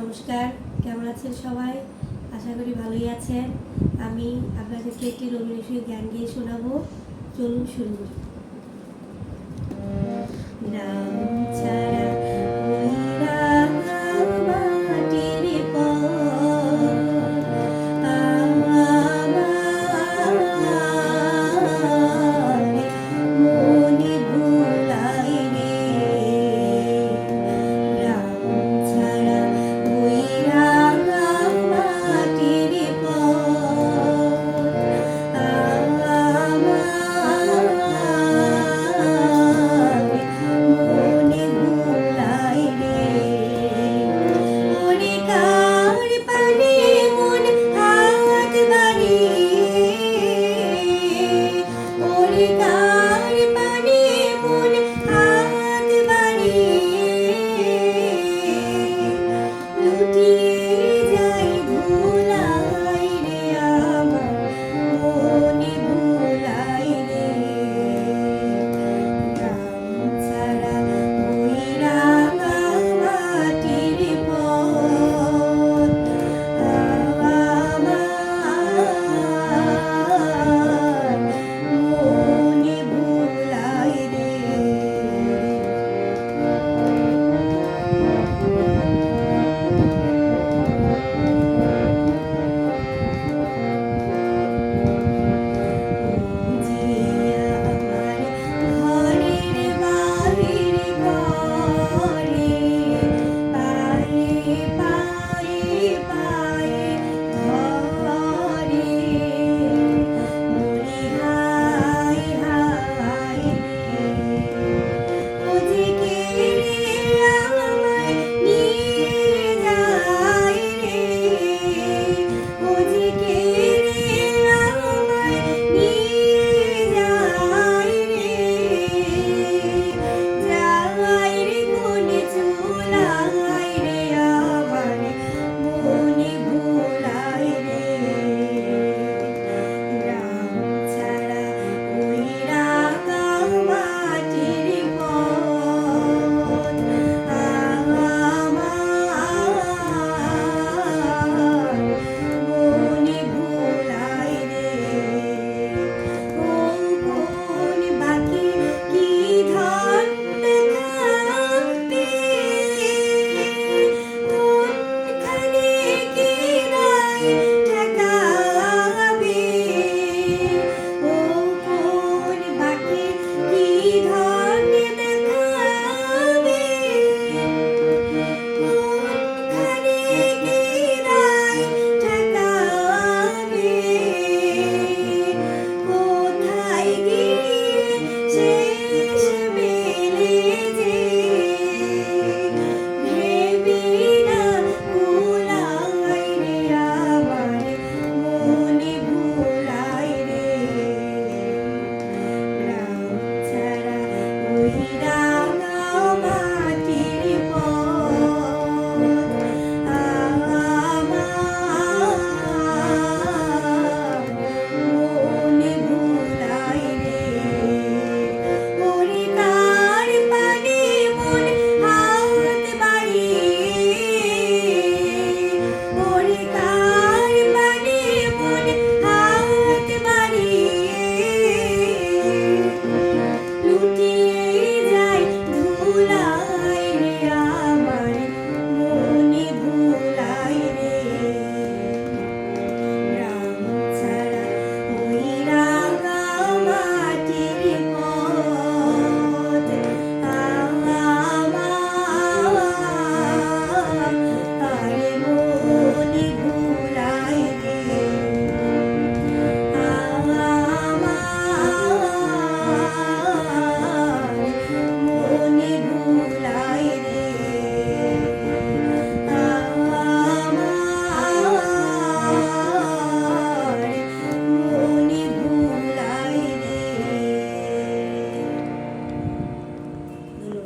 নমস্কার, কেমন আছেন সবাই? আশা করি ভালোই আছেন। আমি আপনাদেরকে একটি রবীন্দ্রসঙ্গীত গান গিয়ে শোনাবো। চলুন শুরু করি। ficar.